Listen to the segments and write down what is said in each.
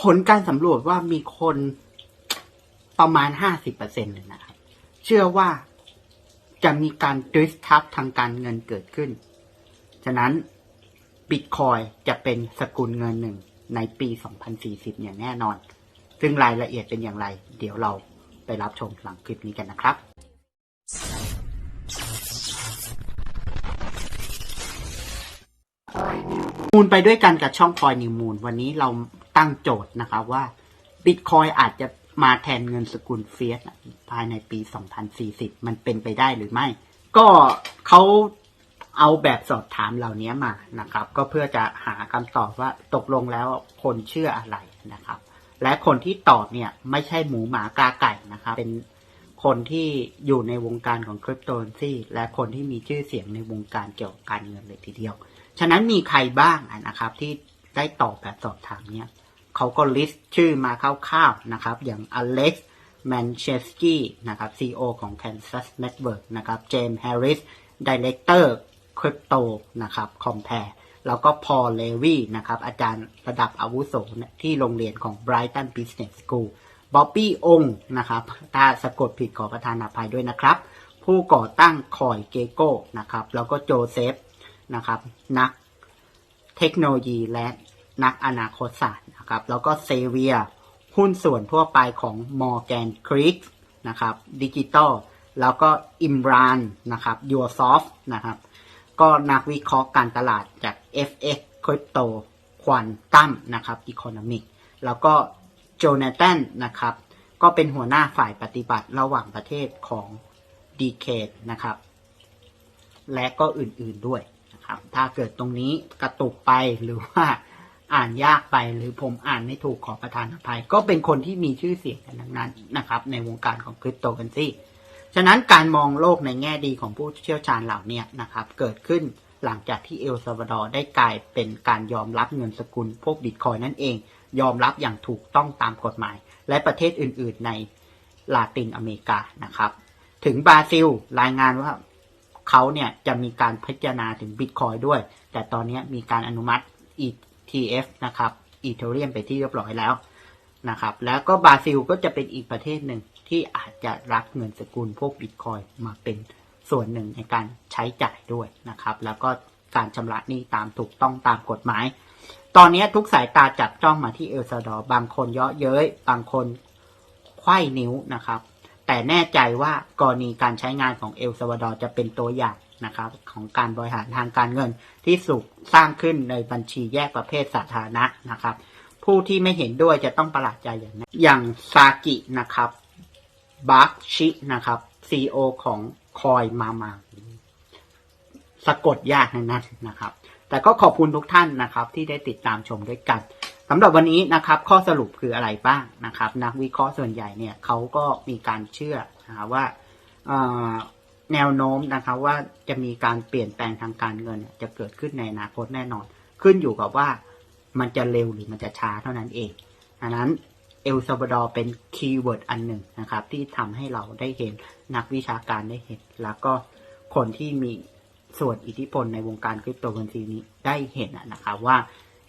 ผลการสำรวจว่ามีคนประมาณห้าสิบเปอร์เซ็นเลยนะครับ เชื่อว่าจะมีการดิสทับทางการเงินเกิดขึ้น ฉะนั้นบิตคอยจะเป็นสกุลเงินหนึ่งในปี 2040 อย่างแน่นอน ซึ่งรายละเอียดเป็นอย่างไร เดี๋ยวเราไปรับชมหลังคลิปนี้กันนะครับ มูลไปด้วยกันกับช่องคอยนิวมูล วันนี้เรา ตั้งโจทย์นะครับว่าบิตคอยอาจจะมาแทนเงินสกุลเฟียสภายในปี 2040 มันเป็นไปได้หรือไม่ ก็เขาเอาแบบสอบถามเหล่านี้มานะครับ ก็เพื่อจะหาคำตอบว่าตกลงแล้วคนเชื่ออะไรนะครับ และคนที่ตอบเนี่ยไม่ใช่หมูหมากาไก่นะครับ เป็นคนที่อยู่ในวงการของคริปโตเคอเรนซีและคนที่มีชื่อเสียงในวงการเกี่ยวกับการเงินเลยทีเดียว ฉะนั้นมีใครบ้างนะครับที่ได้ตอบแบบสอบถามเนี้ย เขาก็ลิสต์ชื่อมาคร่าวๆนะครับ อย่างอเล็กซ์แมนเชสกี้นะครับ CEO ของ Kansas Network นะครับเจมส์แฮร์ริส Director Crypto นะครับ Compare แล้วก็พอลเลวีนะครับ อาจารย์ระดับอาวุโสที่โรงเรียนของ Brighton Business School บ๊อบบี้องนะครับถ้าสะกดผิดขอประทานอภัยด้วยนะครับ ผู้ก่อตั้งคอยเกโก้นะครับ แล้วก็โจเซฟนะครับ นักเทคโนโลยีและนักอนาคตศาสตร์ นะครับ แล้วก็เซเวียหุ้นส่วนทั่วไปของ Morgan Creek นะครับดิจิตอลแล้วก็อิมรานนะครับยูซอฟนะครับ ก็นักวิเคราะห์การตลาดจาก FX Crypto Quantum นะครับ Economic แล้วก็โจนาธานนะครับ ก็เป็นหัวหน้าฝ่ายปฏิบัติระหว่างประเทศของ d k นะครับ และก็อื่นๆด้วยนะครับ ถ้าเกิดตรงนี้กระตุกไปหรือว่า อ่านยากไปหรือผมอ่านไม่ถูกขอประทานอภัย ก็เป็นคนที่มีชื่อเสียงกันทั้งนั้นนะครับ ในวงการของคริปโตเคอเรนซีฉะนั้นการมองโลกในแง่ดีของผู้เชี่ยวชาญเหล่านี้นะครับ เกิดขึ้นหลังจากที่เอลซาวาดอร์ได้กลายเป็นการยอมรับเงินสกุลพวกบิตคอยนั่นเอง ยอมรับอย่างถูกต้องตามกฎหมาย และประเทศอื่น ๆ ในลาตินอเมริกานะครับ ถึงบราซิลรายงานว่าเขาเนี่ยจะมีการพิจารณาถึงบิตคอยด้วย แต่ตอนนี้มีการอนุมัติอีก ETF นะครับอีเทเรียมไปที่เรียบร้อยแล้วนะครับ แล้วก็บราซิลก็จะเป็นอีกประเทศหนึ่งที่อาจจะรับเงินสกุลพวกบิตคอยมาเป็นส่วนหนึ่งในการใช้จ่ายด้วยนะครับ แล้วก็การชำระหนี้ตามถูกต้องตามกฎหมาย ตอนนี้ทุกสายตาจับจ้องมาที่เอลซาดอร์บางคนเยาะเย้ย บางคนไขว้นิ้วนะครับ แต่แน่ใจว่ากรณีการใช้งานของเอลซาวาดอร์จะเป็นตัวอย่าง นะครับของการบริหารทางการเงินที่สุกสร้างขึ้นในบัญชีแยกประเภทสาธารณะนะครับ ผู้ที่ไม่เห็นด้วยจะต้องประหลาดใจอย่างนั้นอย่างซากินะครับบักชินะครับซีโอของคอยมามาสะกดยากในนั้นนะครับ แต่ก็ขอบคุณทุกท่านนะครับ ที่ได้ติดตามชมด้วยกันสำหรับวันนี้นะครับ ข้อสรุปคืออะไรบ้างนะครับ นักวิเคราะห์ส่วนใหญ่เนี่ยเขาก็มีการเชื่อนะครับว่า แนวโน้มนะครับว่าจะมีการเปลี่ยนแปลงทางการเงินจะเกิดขึ้นในอนาคตแน่นอน ขึ้นอยู่กับว่ามันจะเร็วหรือมันจะช้าเท่านั้นเองดังนั้นเอลซาวาดอร์เป็นคีย์เวิร์ดอันหนึ่งนะครับ ที่ทำให้เราได้เห็นนักวิชาการได้เห็น แล้วก็คนที่มีส่วนอิทธิพลในวงการคริปโตเคอเรนซีนี้ได้เห็นนะครับว่า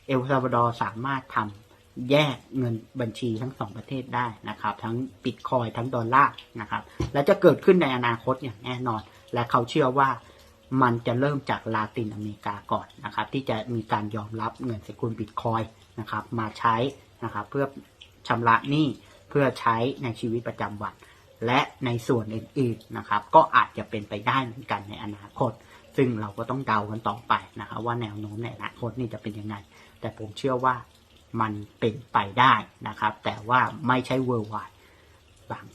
เอลซาวาดอร์สามารถทำ แยกเงินบัญชีทั้งสองประเทศได้นะครับ ทั้งบิตคอยทั้งดอลลาร์นะครับ และจะเกิดขึ้นในอนาคตอย่างแน่นอน และเขาเชื่อว่ามันจะเริ่มจากลาตินอเมริกาก่อนนะครับ ที่จะมีการยอมรับเงินสกุลบิตคอยนะครับ มาใช้นะครับ เพื่อชำระหนี้เพื่อใช้ในชีวิตประจำวัน และในส่วนอื่นๆนะครับ ก็อาจจะเป็นไปได้เหมือนกันในอนาคต ซึ่งเราก็ต้องเดากันต่อไปนะครับ ว่าแนวโน้มในอนาคตนี่จะเป็นยังไง แต่ผมเชื่อว่า มันเป็นไปได้นะครับ แต่ว่าไม่ใช่ worldwide บาง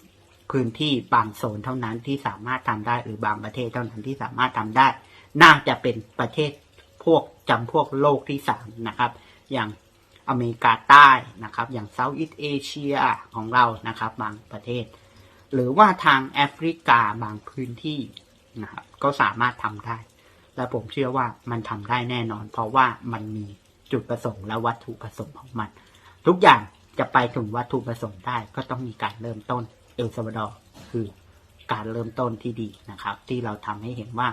พื้นที่บางโซนเท่านั้นที่สามารถทำได้หรือบางประเทศเท่านั้นที่สามารถทำได้ น่าจะเป็นประเทศพวกจำพวกโลกที่สามนะครับ อย่างอเมริกาใต้นะครับ อย่างเซาท์อีสเอเชียของเรานะครับ บางประเทศ หรือว่าทางแอฟริกาบางพื้นที่นะครับ ก็สามารถทำได้ และผมเชื่อว่ามันทำได้แน่นอน เพราะว่ามันมี จุดประสงค์และวัตถุประสงค์ของมัน ทุกอย่างจะไปถึงวัตถุประสงค์ได้ก็ต้องมีการเริ่มต้นเอลซาวาดอร์คือการเริ่มต้นที่ดีนะครับ ที่เราทำให้เห็นว่า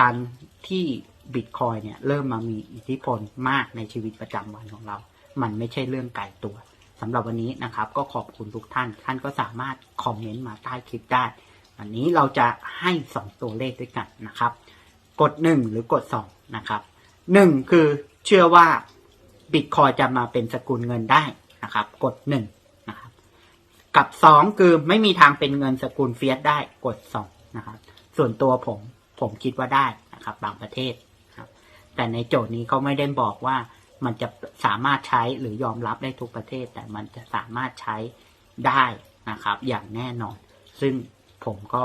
การที่บิตคอยเนี่ยเริ่มมามีอิทธิพลมากในชีวิตประจำวันของเรา มันไม่ใช่เรื่องไกลตัวสำหรับวันนี้นะครับ ก็ขอบคุณทุกท่าน ท่านก็สามารถคอมเมนต์มาใต้คลิปได้ วันนี้เราจะให้ 2 ตัวเลขด้วยกันนะครับ กด 1 หรือกด 2 นะครับ 1 คือ เชื่อว่าบิตคอยจะมาเป็นสกุลเงินได้นะครับ กด1นะครับ กับ2คือไม่มีทางเป็นเงินสกุลเฟียสได้กด2นะครับ ส่วนตัวผมผมคิดว่าได้นะครับ บางประเทศครับ แต่ในโจทย์นี้เขาไม่ได้บอกว่ามันจะสามารถใช้หรือยอมรับได้ทุกประเทศ แต่มันจะสามารถใช้ได้นะครับ อย่างแน่นอน ซึ่งผมก็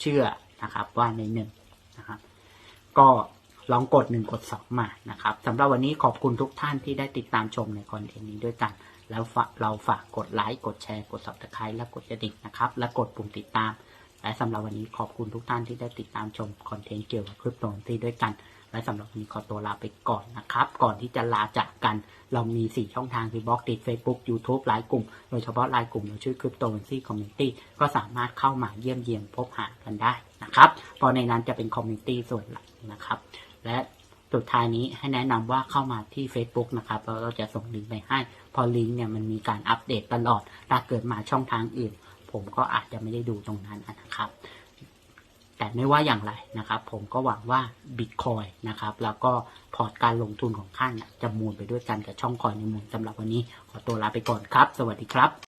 เชื่อนะครับว่าในหนึ่งนะครับ ก็ ลองกดหนึ่งกดสองมานะครับสำหรับวันนี้ขอบคุณทุกท่านที่ได้ติดตามชมในคอนเทนต์นี้ด้วยกัน แล้วเราฝากกดไลค์กดแชร์กด subscribe และกดกระดิ่งนะครับ และกดปุ่มติดตาม และสำหรับวันนี้ขอบคุณทุกท่านที่ได้ติดตามชมคอนเทนต์เกี่ยวกับคริปโตเคอเรนซีด้วยกัน และสำหรับวันนี้ขอตัวลาไปก่อนนะครับ ก่อนที่จะลาจากกัน เรามี 4 ช่องทางคือบล็อกติด Facebook YouTube ไลน์กลุ่ม โดยเฉพาะไลน์กลุ่มเราชื่อ Cryptocurrency Community ก็สามารถเข้ามาเยี่ยมเยียนพบหากันได้นะครับเพราะในนั้นจะเป็นคอมมูนิตี้ส่วนหลักนะครับ และสุดท้ายนี้ให้แนะนำว่าเข้ามาที่ Facebook นะครับแล้วเราจะส่งลิงก์ไปให้ พอลิงก์เนี่ยมันมีการอัปเดตตลอด ถ้าเกิดมาช่องทางอื่น ผมก็อาจจะไม่ได้ดูตรงนั้นนะครับ แต่ไม่ว่าอย่างไรนะครับ ผมก็หวังว่าบิตคอยนะครับ แล้วก็พอร์ตการลงทุนของท่านน่ะจะมูลไปด้วยกันกับช่องคอยในมูลสำหรับวันนี้ ขอตัวลาไปก่อนครับ สวัสดีครับ